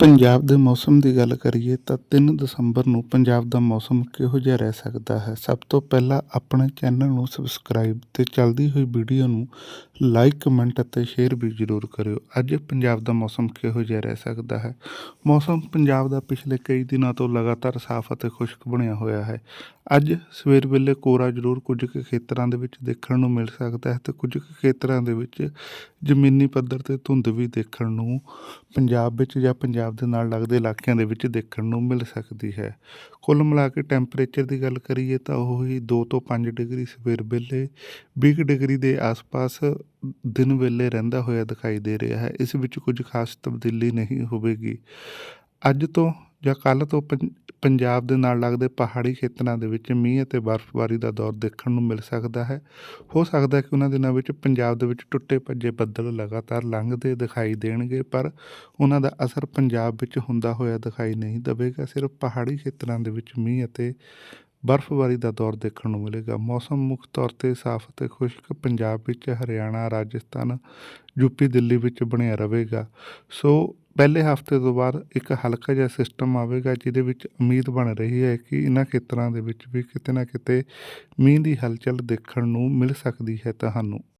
ਪੰਜਾਬ ਦੇ ਮੌਸਮ ਦੀ ਗੱਲ ਕਰੀਏ ਤਾਂ 3 ਦਸੰਬਰ ਨੂੰ ਪੰਜਾਬ ਦਾ ਮੌਸਮ ਕਿਹੋ ਜਿਹਾ ਰਹਿ ਸਕਦਾ ਹੈ? ਸਭ ਤੋਂ ਪਹਿਲਾਂ ਆਪਣੇ ਚੈਨਲ ਨੂੰ ਸਬਸਕ੍ਰਾਈਬ ਤੇ ਚੱਲਦੀ ਹੋਈ ਵੀਡੀਓ ਨੂੰ ਲਾਈਕ, ਕਮੈਂਟ ਅਤੇ ਸ਼ੇਅਰ ਵੀ ਜ਼ਰੂਰ ਕਰਿਓ। ਅੱਜ ਪੰਜਾਬ ਦਾ ਮੌਸਮ ਕਿਹੋ ਜਿਹਾ ਰਹਿ ਸਕਦਾ ਹੈ? ਮੌਸਮ ਪੰਜਾਬ ਦਾ ਪਿਛਲੇ ਕਈ ਦਿਨਾਂ ਤੋਂ ਲਗਾਤਾਰ ਸਾਫ਼ ਅਤੇ ਖੁਸ਼ਕ ਬਣਿਆ ਹੋਇਆ ਹੈ। ਅੱਜ ਸਵੇਰ ਵੇਲੇ ਕੋਰਾ ਜ਼ਰੂਰ ਕੁਝ ਕੁ ਖੇਤਰਾਂ ਦੇ ਵਿੱਚ ਦੇਖਣ ਨੂੰ ਮਿਲ ਸਕਦਾ ਹੈ ਤੇ ਕੁਝ ਕੁ ਖੇਤਰਾਂ ਦੇ ਵਿੱਚ ਜ਼ਮੀਨੀ ਪੱਧਰ ਤੇ ਧੁੰਦ ਵੀ ਦੇਖਣ ਨੂੰ ਪੰਜਾਬ ਵਿੱਚ ਜਾਂ ਪੰਜਾਬ ਦੇ ਨਾਲ ਲੱਗਦੇ ਇਲਾਕਿਆਂ ਦੇ ਵਿੱਚ ਦੇਖਣ ਨੂੰ ਮਿਲ ਸਕਦੀ ਹੈ। ਕੁੱਲ ਮਿਲਾ ਕੇ ਟੈਂਪਰੇਚਰ ਦੀ ਗੱਲ ਕਰੀਏ ਤਾਂ ਉਹ ਹੀ 2 ਤੋਂ 5 ਡਿਗਰੀ ਸਵੇਰ ਵੇਲੇ 20 ਡਿਗਰੀ ਦੇ ਆਸ-ਪਾਸ ਦਿਨ ਵੇਲੇ ਰਹਿੰਦਾ ਹੋਇਆ ਦਿਖਾਈ ਦੇ ਰਿਹਾ ਹੈ। ਇਸ ਵਿੱਚ ਕੁਝ ਖਾਸ ਤਬਦੀਲੀ ਨਹੀਂ ਹੋਵੇਗੀ। ਅੱਜ ਤੋਂ ਜਾਂ ਕੱਲ੍ਹ ਤੋਂ ਪੰ- ਪੰਜਾਬ ਦੇ ਨਾਲ ਲੱਗਦੇ ਪਹਾੜੀ ਖੇਤਰਾਂ ਦੇ ਵਿੱਚ ਮੀਂਹ ਅਤੇ ਬਰਫ਼ਬਾਰੀ ਦਾ ਦੌਰ ਦੇਖਣ ਨੂੰ ਮਿਲ ਸਕਦਾ ਹੈ। ਹੋ ਸਕਦਾ ਹੈ ਕਿ ਉਹਨਾਂ ਦਿਨਾਂ ਵਿੱਚ ਪੰਜਾਬ ਦੇ ਵਿੱਚ ਟੁੱਟੇ ਭੱਜੇ ਬੱਦਲ ਲਗਾਤਾਰ ਲੰਘਦੇ ਦਿਖਾਈ ਦੇਣਗੇ, ਪਰ ਉਹਨਾਂ ਦਾ ਅਸਰ ਪੰਜਾਬ ਵਿੱਚ ਹੁੰਦਾ ਹੋਇਆ ਦਿਖਾਈ ਨਹੀਂ ਦੇਵੇਗਾ। ਸਿਰਫ ਪਹਾੜੀ ਖੇਤਰਾਂ ਦੇ ਵਿੱਚ ਮੀਂਹ ਅਤੇ ਬਰਫ਼ਬਾਰੀ ਦਾ ਦੌਰ ਦੇਖਣ ਨੂੰ ਮਿਲੇਗਾ। ਮੌਸਮ ਮੁੱਖ ਤੌਰ ਤੇ ਸਾਫ਼ ਅਤੇ ਖੁਸ਼ਕ ਪੰਜਾਬ ਵਿੱਚ, ਹਰਿਆਣਾ, ਰਾਜਸਥਾਨ ਯੂਪੀ ਦਿੱਲੀ ਵਿੱਚ ਬਣਿਆ ਰਹੇਗਾ। ਸੋ ਪਹਿਲੇ ਹਫ਼ਤੇ ਤੋਂ ਬਾਅਦ ਇੱਕ ਹਲਕਾ ਜਿਹਾ ਸਿਸਟਮ ਆਵੇਗਾ ਜਿਹਦੇ ਵਿੱਚ ਉਮੀਦ ਬਣ ਰਹੀ ਹੈ ਕਿ ਇਹਨਾਂ ਖੇਤਰਾਂ ਦੇ ਵਿੱਚ ਵੀ ਕਿਤੇ ਨਾ ਕਿਤੇ ਮੀਂਹ ਦੀ ਹਲਚਲ ਦੇਖਣ ਨੂੰ ਮਿਲ ਸਕਦੀ ਹੈ ਤੁਹਾਨੂੰ।